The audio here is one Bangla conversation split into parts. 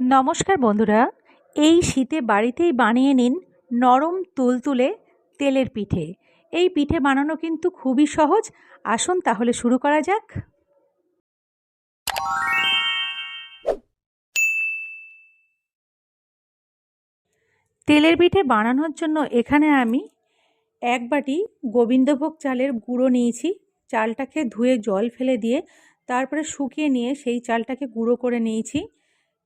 নমস্কার বন্ধুরা, এই শীতে বাড়িতেই বানিয়ে নিন নরম তুলতুলে তেলের পিঠে। এই পিঠে বানানো কিন্তু খুবই সহজ। আসুন তাহলে শুরু করা যাক। তেলের পিঠে বানানোর জন্য এখানে আমি এক বাটি গোবিন্দভোগ চালের গুঁড়ো নিয়েছি। চালটাকে ধুয়ে জল ফেলে দিয়ে তারপরে শুকিয়ে নিয়ে সেই চালটাকে গুঁড়ো করে নিয়েছি।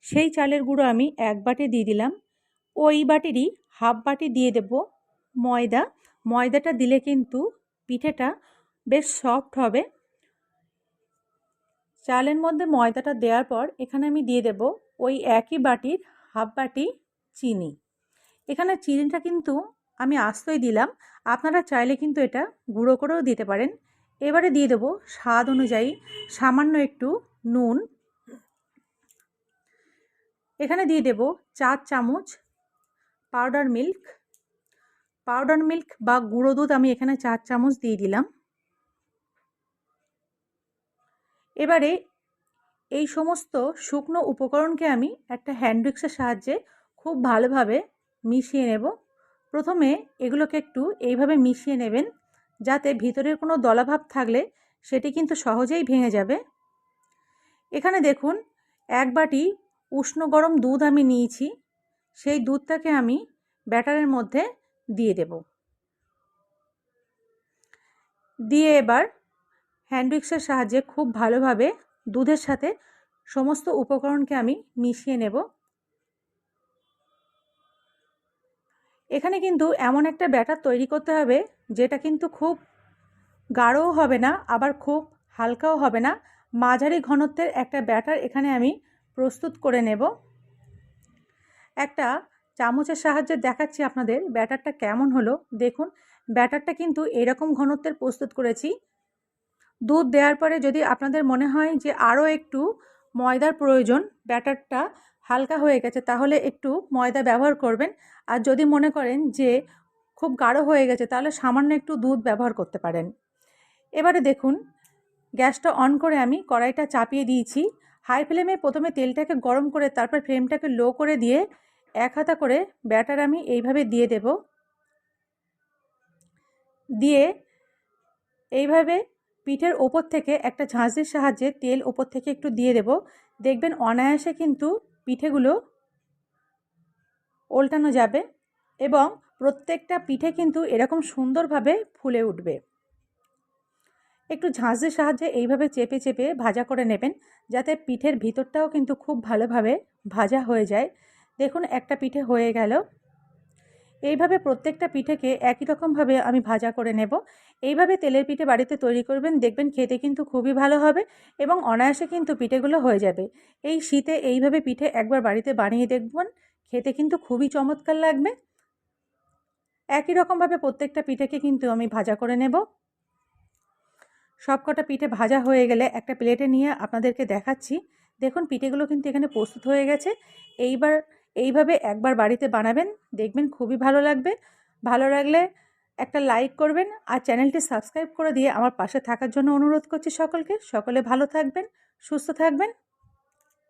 সেই চালের গুঁড়ো আমি এক বাটি দিয়ে দিলাম। ওই বাটিরই হাফ বাটি দিয়ে দেব ময়দা। ময়দাটা দিলে কিন্তু পিঠেটা বেশ সফট হবে। চালের মধ্যে ময়দাটা দেওয়ার পর এখানে আমি দিয়ে দেব ওই একই বাটির হাফ বাটি চিনি। এখানে চিনিটা কিন্তু আমি আস্তই দিলাম। আপনারা চাইলে কিন্তু এটা গুঁড়ো করেও দিতে পারেন। এবারে দিয়ে দেবো স্বাদ অনুযায়ী সামান্য একটু নুন এখানে দিয়ে দেব চার চামচ পাউডার মিল্ক পাউডার মিল্ক বা গুঁড়ো দুধ আমি এখানে চার চামচ দিয়ে দিলাম। এবারে এই সমস্ত শুকনো উপকরণকে আমি একটা হ্যান্ড উইক্সের সাহায্যে খুব ভালোভাবে মিশিয়ে নেব। প্রথমে এগুলোকে একটু এইভাবে মিশিয়ে নেবেন যাতে ভিতরের কোনো দলাভাব থাকলে সেটি কিন্তু সহজেই ভেঙে যাবে। এখানে দেখুন, এক বাটি উষ্ণ গরম দুধ আমি নিয়েছি, সেই দুধটাকে আমি ব্যাটারের মধ্যে দিয়ে দেব। দিয়ে এবার হ্যান্ডউইক্সের সাহায্যে খুব ভালোভাবে দুধের সাথে সমস্ত উপকরণকে আমি মিশিয়ে নেব। এখানে কিন্তু এমন একটা ব্যাটার তৈরি করতে হবে, যেটা কিন্তু খুব গাঢ়ও হবে না, আবার খুব হালকাও হবে না। মাঝারি ঘনত্বের একটা ব্যাটার এখানে আমি প্রস্তুত করে নেব। একটা চামচের সাহায্যে দেখাচ্ছি আপনাদের ব্যাটারটা কেমন হলো। দেখুন, ব্যাটারটা কিন্তু এরকম ঘনত্বের প্রস্তুত করেছি। দুধ দেওয়ার পরে যদি আপনাদের মনে হয় যে আরও একটু ময়দার প্রয়োজন, ব্যাটারটা হালকা হয়ে গেছে, তাহলে একটু ময়দা ব্যবহার করবেন। আর যদি মনে করেন যে খুব গাঢ় হয়ে গেছে, তাহলে সামান্য একটু দুধ ব্যবহার করতে পারেন। এবারে দেখুন, গ্যাসটা অন করে আমি কড়াইটা চাপিয়ে দিয়েছি। হাই ফ্লেমে প্রথমে তেলটাকে গরম করে তারপর ফ্লেমটাকে লো করে দিয়ে এক হাতা করে ব্যাটার আমি এইভাবে দিয়ে দেব। দিয়ে এইভাবে পিঠের ওপর থেকে একটা ঝাঁঝির সাহায্যে তেল ওপর থেকে একটু দিয়ে দেব। দেখবেন অনায়াসে কিন্তু পিঠেগুলো ওল্টানো যাবে এবং প্রত্যেকটা পিঠে কিন্তু এরকম সুন্দরভাবে ফুলে উঠবে। একটু ঝাঁঝের সাহায্যে এইভাবে চেপে চেপে ভাজা করে নেবেন, যাতে পিঠের ভিতরটাও কিন্তু খুব ভালোভাবে ভাজা হয়ে যায়। দেখুন, একটা পিঠে হয়ে গেল। এইভাবে প্রত্যেকটা পিঠেকে একই রকমভাবে আমি ভাজা করে নেব। এইভাবে তেলের পিঠে বাড়িতে তৈরি করবেন, দেখবেন খেতে কিন্তু খুবই ভালো হবে এবং অনায়াসে কিন্তু পিঠেগুলো হয়ে যাবে। এই শীতে এইভাবে পিঠে একবার বাড়িতে বানিয়ে দেখবেন, খেতে কিন্তু খুবই চমৎকার লাগবে। একই রকমভাবে প্রত্যেকটা পিঠেকে কিন্তু আমি ভাজা করে নেব। সব কটা পিঠে ভাজা হয়ে গেলে একটা প্লেটে নিয়ে আপনাদেরকে দেখাচ্ছি। দেখুন, পিঠেগুলো কিন্তু এখানে প্রস্তুত হয়ে গেছে। এইবার, এইভাবে একবার বাড়িতে বানাবেন, দেখবেন খুবই ভালো লাগবে। ভালো লাগলে একটা লাইক করবেন আর চ্যানেলটি সাবস্ক্রাইব করে দিয়ে আমার পাশে থাকার জন্য অনুরোধ করছি সকলকে। সকলে ভালো থাকবেন, সুস্থ থাকবেন।